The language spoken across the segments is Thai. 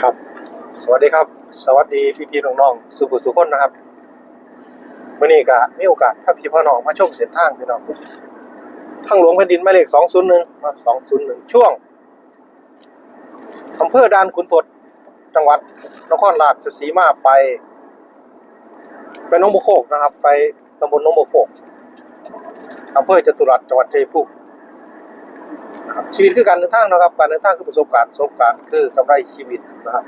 ครับ สวัสดีครับ สวัสดีพี่พี่ๆน้องๆสุขุสุขคนนะครับวันนี้ก็มีโอกาสพาพี่พ่อน้องมาชมเส้นทางพี่น้องทางหลวงแผ่นดินหมายเลข201มา201ช่วงอำเภอด่านขุนทดจังหวัดนครราชสีมาไป ไปหนองบัวโคกนะครับ ไปตำบลหนองบัวโคกอำเภอจตุรัสจังหวัดชัยภูมิ นะครับชีวิตคือการเดินทางนะครับ การเดินทางคือประสบการณ์ประสบการณ์คือกำไรชีวิตนะครับ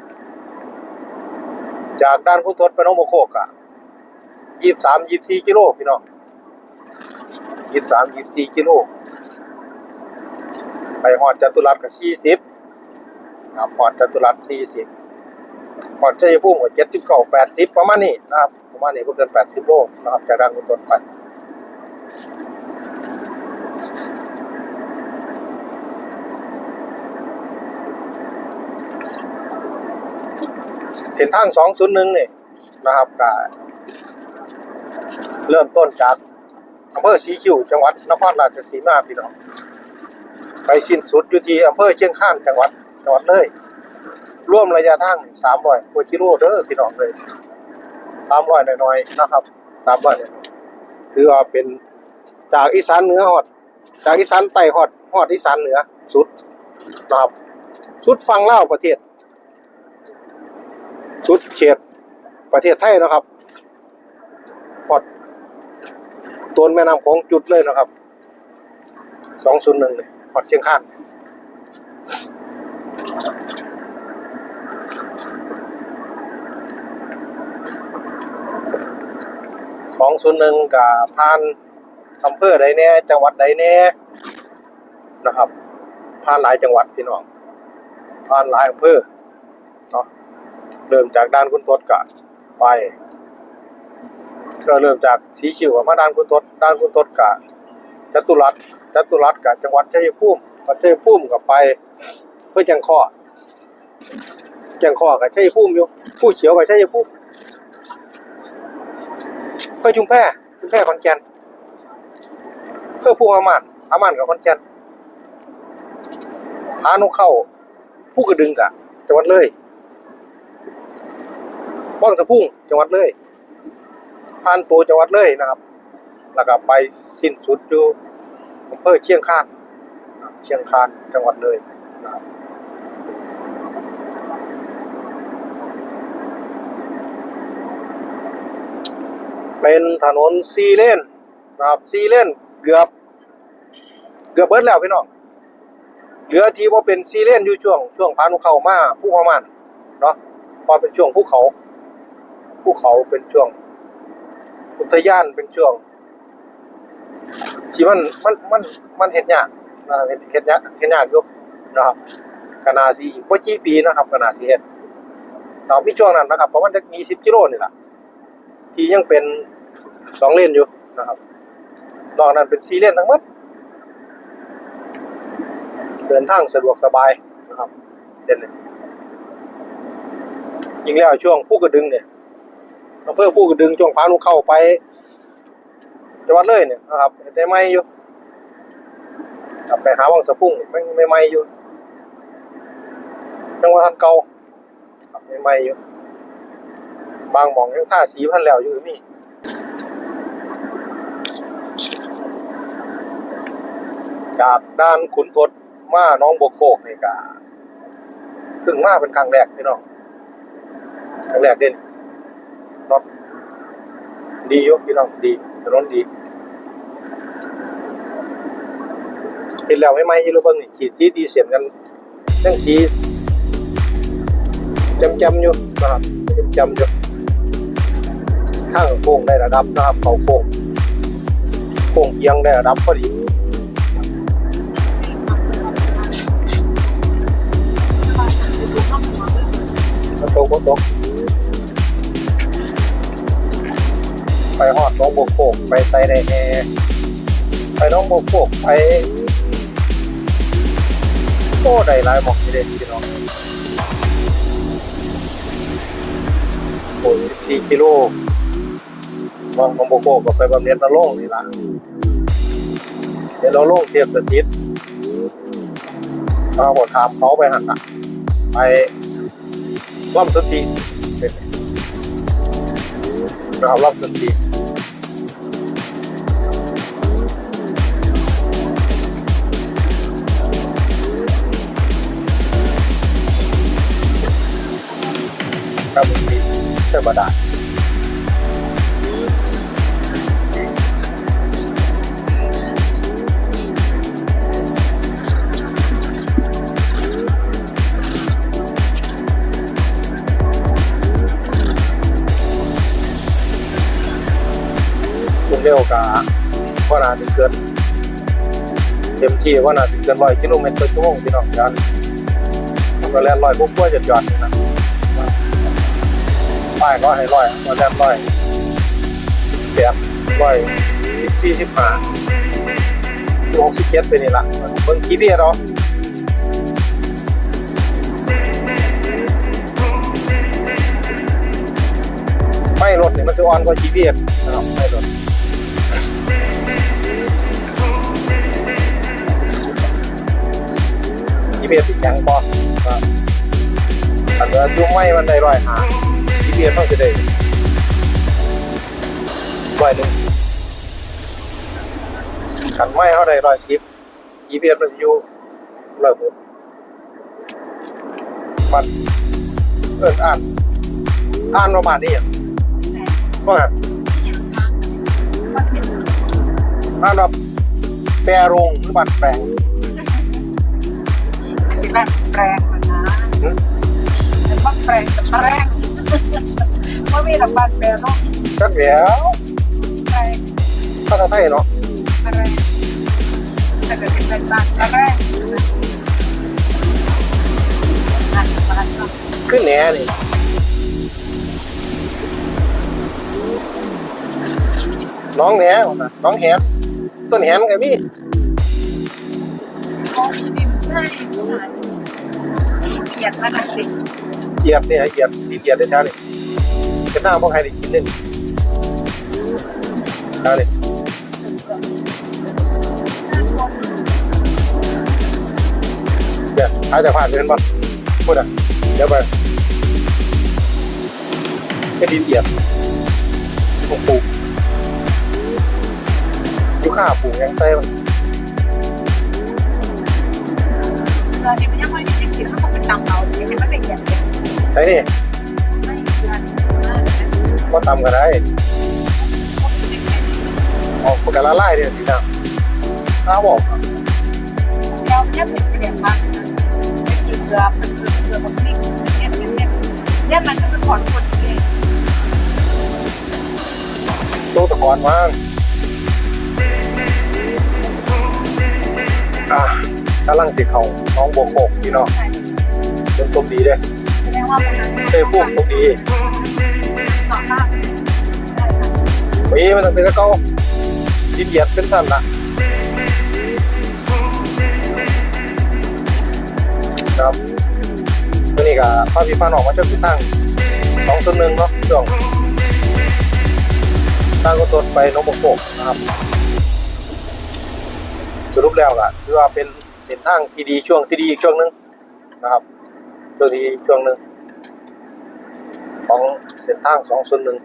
จากด้านคุณทศไปน้องโมโคกอะยี่สามยี่สี่กิโลพี่น้องยี่สามยี่สี่กิโลไปหอดจตุรัสกับสี่สิบครับหอดจตุรัสสี่สิบหอดชัยภูมิกับเจ็ดสิบเก้าแปดสิบประมาณนี้นะครับประมาณนี้เพิ่เกินแปดสิบโลนะครับจากด้านคุณทศไป เส้นทาง201นี่นะครับก็เริ่มต้นจากอำเภอสีคิวจังหวัดนครราชสีมาพี่น้องไปสิ้นสุดอยู่ที่อำเภอเชียงคานจังหวัดจังหวัดเลยร่วมระยะทาง300กว่ากิโลเด้อพี่น้องเลย300หน่อยๆนะครับ300หน่อยถือว่าเป็นจากอีสานเหนือฮอด จากอีสานใต้ฮอดฮอดอีสานเหนือสุดนะครับสุดฝั่งลาประเทศ ชุดเฉียดประเทศไทยนะครับพอดตัวแม่น้ำของจุดเลยนะครับสองศูนย์หนึ่งเลยพอดเชียงคานสองศูนย์หนึ่งกับพานอำเภอใดแน่จังหวัดใดแน่นะครับผ่านหลายจังหวัดพี่น้องผ่านหลายอำเภอเนาะ เริ่มจากด้านคุณทศกะไปก็เริ่มจากสีคิวมาด้านคุณทศด้านคุณทศกะจตุรัสจตุรัสกับจังหวัดชัยภูมิจังหวัดชัยภูมิกับไป เพื่อจังข้อจังข้อกับชัยภูมิอยู่ผู้เขียวกับชัยภูมิเพื่อชุมแพชุมแพขอนแก่นเพื่อผู้อามันอามันกับขอนแก่นพานุเข้าผู้กระดึงกะจังหวัดเลย บ้างสะพุ่งจังหวัดเลยผ่านตัวจังหวัดเลยนะครับ แล้วก็ไปสิ้นสุดอยู่อำเภอเชียงคานเชียงคานจังหวัดเลยนะครับเป็นถนนซีเลนนะครับซีเลนเกือบ เกือบเบิดแล้วพี่น้องเหลือที่ว่าเป็นซีเลนอยู่ช่วงช่วงพานุเขามาผู้ประมาณเนาะพอเป็นช่วงภูเขา ภูเขาเป็นช่วง อุทยานเป็นช่วงที่มันมันมันมันเห็นยากนะเห็นเห็นยากเห็นยากอยู่นะครับกนาสีอีกว่ากี่ปีนะครับกนาสีเห็นเรามีช่วงนั้นนะครับประมาณจะยี่สิบกิโลนี่แหละที่ยังเป็นสองเลนอยู่นะครับนอกนั้นเป็นสี่เลนทั้งหมดเดินทางสะดวกสบายนะครับเส้นนี้ยิ่งแล้วช่วงผู้กระดึงเนี่ย อำเภอผู้กระดึงช่วงพานุเข้าไปจังหวัดเลยเนี่ยนะครับได้ไม่อยู่กลับไปหาวังสะพุ่งไม่ไม่ไม่อยู่จังหวัดทันเก่าครับไม่ไม่อยู่บางหมองยังท่าสีพันแล้วอยู่นี่จากด้านขุนทดมาน้องบวโคกนี่กะเพิ่งมาเป็นครั้งแรกพี่น้องครั้งแรกเด่น เนาะดียู่พี่น้องดีถนนดีเห็นแล้วไม่ไหมยี่รู้บ้างนี่ขีดสีดีเสียนกันทั้งสีจำจำอยู่นะครับจำจำอยู่ข้างโค้งได้ระดับนะครับเขาโค้งโค้งเอียงได้ระดับพอดีตกบ่ตก ไปหอดน้องโบกโขกไปไซไดแอร์ไปน้องโบกโขกไปโอ้ได้หลายหมอกที่เด็ดพี่น้องโอ้สิบสี่กิโลมองน้องโบกโขกก็ไปบำเน็จนรงนี่ละเดี๋ยวเราลงเทียบสถิตเราหมดถามเขาไปหันอะไปล่ำสติเป็น นะครับล่ำสนติครับผมมีเทบดา เร็วกับว่านาจะเกินเต็มที่ว่านาจะเกินร้อยกิโลเมตรต่อชั่วโมงพี่น้องกันก็แล่นร้อยพวกพวกจะหย่อนๆนะป้ายร้อยให้ร้อยมาแล่นร้อยแบบร้อยสิบสี่สิบห้าสิบหกสิบเจ็ดไปนี่ละเบิ่งกี่เบียร์เนาะไม่รถเนี่ยมันจะอ่อนกว่า GPS นะครับไม่รถ จีพีเอสติดแข็งพอครับอันนี้ยุ่งไม่มันได้ร้อยหาจีพีเอสต้องจะได้ร้อยหนึ่งขันไม่เขาได้ร้อยสิบจีพีเอสมันอยู่ร้อยหกมันเอินอ่านอ่านประมาณนี้อะว่าไงบ้านเราแปรโรงหรือบ้านแปลง แบบแปลงมันนะหึเป็นว่าแปลงแต่แปลงว่ามีหลังบ้านแปลงเนาะก็เดี๋ยวแปลงถ้าจะใช่เนาะแปลงแต่ก็เป็นแบบบ้านแปลงนั่นบ้านเนาะขึ้นแหน่นี่น้องแหน่นะน้องแหนต้นแหนกับพี่มอ งชีวิตใช่เกียดมันสิเหยียบเนี่ยเหยียบที่เหยียบในเช้านี่เป็นหน้าพวกใครได้กินหนึ่งเช้านี่เดี๋ยวอาจจะผ่านไปเป็นบ่พูดอะเดี๋ยวไปเป็นดินเหยียบปลูกปลูกยุค่าปลูกยังใส่มัน ตอนนี้มันยังไม่ได้กินมันคงเป็นตังเราเนี่ยมันเป็นอย่างเดียวใช่นี่ไม่เกินว่าตำกันได้ออกปกกาละลายเนี่ยทีนะข้าวบอกเราเนี่ยเป็นเปลี่ยนมากเป็นเกลือเป็นเกลือเกลือมันนี่เนี่ยเนี่ยเนี่ยเนี่ยมันก็เป็นของคนเองโตะตะกอนมากอะ กำลังสิเขาน้องบวกโขกพี่น้องเป็นต้มดีเด้แสดงว่ามันเต้พวกต้มดีต่อมากปีมันต้องเป็นตะเกาดินเหยียดเป็นสั้นละครับตัวนี้ก็พาพี่พาน้องมาช่วยพี่ตั้งสองส่วนหนึ่งเนาะช่วงตั้งก็ตดไปน้องบวกโขกนะครับสรุปแล้วล่ะคือว่าเป็น เส้นทางที่ดีช่วงที่ดีอีกช่วงหนึ่งนะครับช่วงที่ดีช่วงหนึ่งของเส้นทางสองส่วนหนึ่ง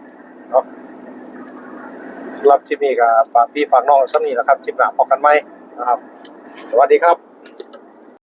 เนาะสำหรับคลิปนี้ก็ฝากพี่ฝากน้องสักนี้นะครับคลิปหน้าพบกันไหมนะครับ สวัสดีครับ